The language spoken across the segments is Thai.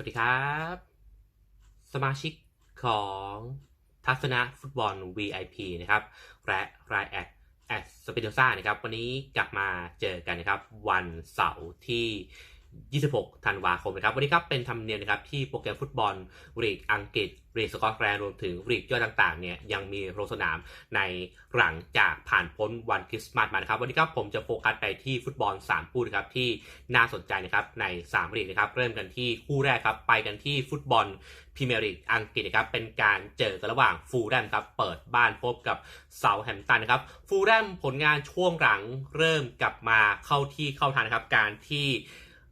วัสดีครับ สมาชิกของทัศนะฟุตบอล VIP นะครับ และรายแอดแอดสเปเดซ่านะครับ วันนี้กลับมาเจอกันนะครับ วันเสาร์ที่ 26 ธันวาคมนะครับ วันนี้ครับเป็นธรรมเนียมนะครับที่โปรแกรมฟุตบอลลีกอังกฤษลีกสกอตแลนด์รวมถึงลีกย่อยต่างๆเนี่ยยังมีลงสนามในหลังจากผ่านพ้นวันคริสต์มาสมานะครับ วันนี้ครับผมจะโฟกัสไปที่ฟุตบอล 3 คู่นะครับที่น่าสนใจนะครับใน3ลีกนะครับเริ่มกันที่คู่แรกครับไปกันที่ฟุตบอลพรีเมียร์ลีกอังกฤษนะครับเป็นการเจอกันระหว่างฟูลแลมครับเปิดบ้านพบกับเซาแฮมป์ตันนะครับฟูลแลมผลงานช่วงหลังเริ่มกลับมาเข้าที่เข้าทางนะครับการที่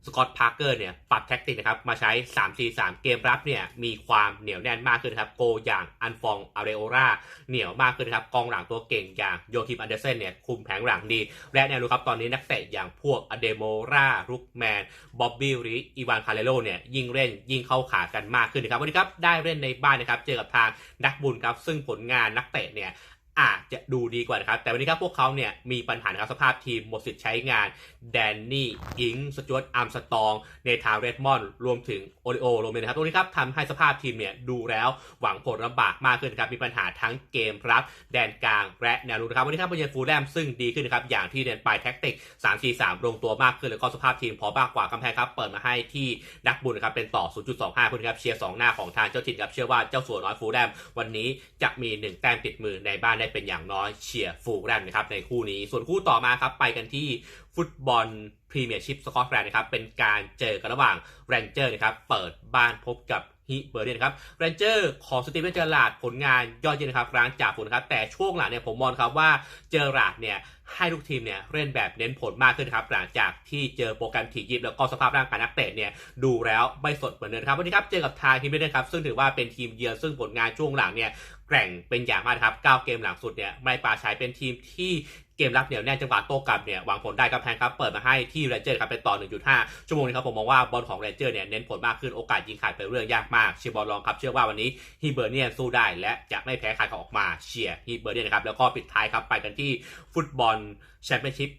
สกอตพาร์เกอร์เนี่ยปรับแท็กติกนะครับมาใช้ 3-4-3 เกมรับเนี่ยมีความเหนียวแน่นมากขึ้นนะครับโกอย่างอันฟองอาเรโอราเหนียวมากขึ้นนะครับกองหลังตัวเก่งอย่างโยคิมอันเดอร์เซนเนี่ยคุมแผงหลังดี และแน่นอนครับตอนนี้นักเตะอย่างพวกอเดโมรารุกแมนบ๊อบบี้ริอีวานคาเรโลเนี่ยยิ่งเล่นยิ่งเข้าขากันมากขึ้นนะครับวันนี้ครับได้เล่นในบ้านนะครับเจอกับทางนักบุญครับซึ่งผลงานนักเตะเนี่ย อาจจะดูดีกว่านะครับ แต่วันนี้ครับพวกเขาเนี่ยมีปัญหานะครับสภาพทีมหมดสิทธิ์ใช้งานแดนนี่อิงสจวตอาร์มสตองเนธานเรดมอนด์รวมถึงโอริโอโรเมนนะครับตรงนี้ครับทำให้สภาพทีมเนี่ยดูแล้วหวังผลลำบากมากขึ้นครับมีปัญหาทั้งเกมรับ แดนกลางและแนวรุกนะครับวันนี้ครับเป็นเยฟูลแลมซึ่งดีขึ้นนะครับอย่างที่เรียนไปแท็กติก 3 4 3 ลงตัวมากขึ้นแล้วก็สภาพทีมพอมากกว่ากำแพงครับเปิดมาให้ที่นักบุญครับเป็นต่อ 0.25คุณครับเชียร์สองหน้าของทางเจ้าถิ่นครับเชื่อว่าเจ้าสัวน้อยฟูลแลมวันนี้จะมี1แต้มติดมือในบ้านได้เป็นอย่างน้อยเชียร์ฟูลแลมนะครับในคู่นี้ ส่วนคู่ต่อมาครับไปกันที่ฟุตบอลพรีเมียร์ชิพสกอตแลนด์นะครับเป็นการเจอกันระหว่างแรนเจอร์นะครับเปิดบ้านพบกับ ฮิเบอร์เดนครับแรนเจอร์ของสตีเวนเจอร์ลาดผลงานยอดเยี่ยมนะครับร้างจากผลนะครับ แต่ช่วงหลังเนี่ยผมมองครับว่าเจอร์ลาดเนี่ยให้ทุกทีมเนี่ยเล่นแบบเน้นผลมากขึ้นครับ หลังจากที่เจอโปรแกรมถี่ยิบแล้วก็สภาพร่างกายนักเตะเนี่ยดูแล้วไม่สดเหมือนเดิมครับวันนี้ครับเจอกับทางทีมเบอร์เดนครับซึ่งถือว่าเป็นทีมเยือนซึ่งผลงานช่วงหลังเนี่ยแกร่งเป็นอย่างมากครับ 9 เกมหลังสุดเนี่ยไม่ปราชัยเป็นทีมที่ เกมรับเหนียวแน่นจังหวะโต้กลับเนี่ยหวังผลได้ครับแพงครับเปิดมาให้ที่เรนเจอร์ครับเป็นต่อ 1.5 ชั่วโมงนี้ครับผมมองว่าบอลของเรนเจอร์เนี่ยเน้นผลมากขึ้นโอกาสยิงขาดเป็นเรื่องยากมากเชียร์บอลลองครับเชื่อว่าวันนี้ฮีเบอร์เนียนสู้ได้ และจะไม่แพ้ใครเขาออกมาเชียร์ฮีเบอร์เนียนนะครับแล้วก็ปิดท้ายครับไปกันที่ฟุตบอลแชมเปี้ยนชิพ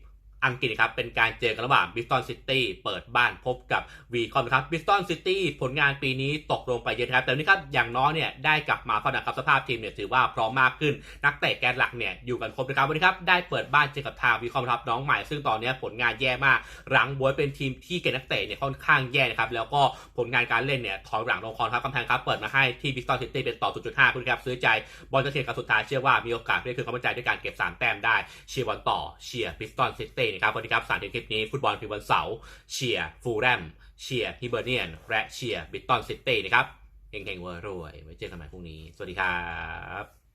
อังกฤษครับเป็นการเจอกันระหว่างบิสตันซิตี้เปิดบ้านพบกับวีคอมครับบิสตันซิตี้ผลงานปีนี้ตกลงไปเยอะครับ แต่นี้ครับอย่างน้อยเนี่ยได้กลับมาเข้าดังครับสภาพทีมเนี่ยถือว่าพร้อมมากขึ้น นักเตะแกนหลักเนี่ยอยู่กันครบนะครับวันนี้ครับได้เปิดบ้านเจอกับทางวีคอมครับน้องใหม่ ซึ่งตอนนี้ผลงานแย่มากหลังบวยเป็นทีมที่เกณฑ์นักเตะเนี่ยค่อนข้างแย่นะครับแล้วก็ผลงานการเล่นเนี่ยถอยหลังลงคอนครับกำแพงครับเปิดมาให้ที่บิสตันซิตี้เป็นต่อ 0.5คุณครับซื้อใจบอลจะเทียบกับสุดท้ายเชื่อว่ามีโอกาสได้คืนความมั่นใจด้วยการเก็บสามแต้มได้เชียร์บอลต่อเชียร์บิสตันซิตี้นะครับวันนี้ครับสารคลิปนี้ฟุตบอลคือวันเสาร์เชียร์ฟูลแลมเชียร์ฮิเบอร์เนียนและเชียร์บิตตันซิตี้นะครับเฮงๆเวอร์รวยไว้เจอกันใหม่พรุ่งนี้ สวัสดีครับ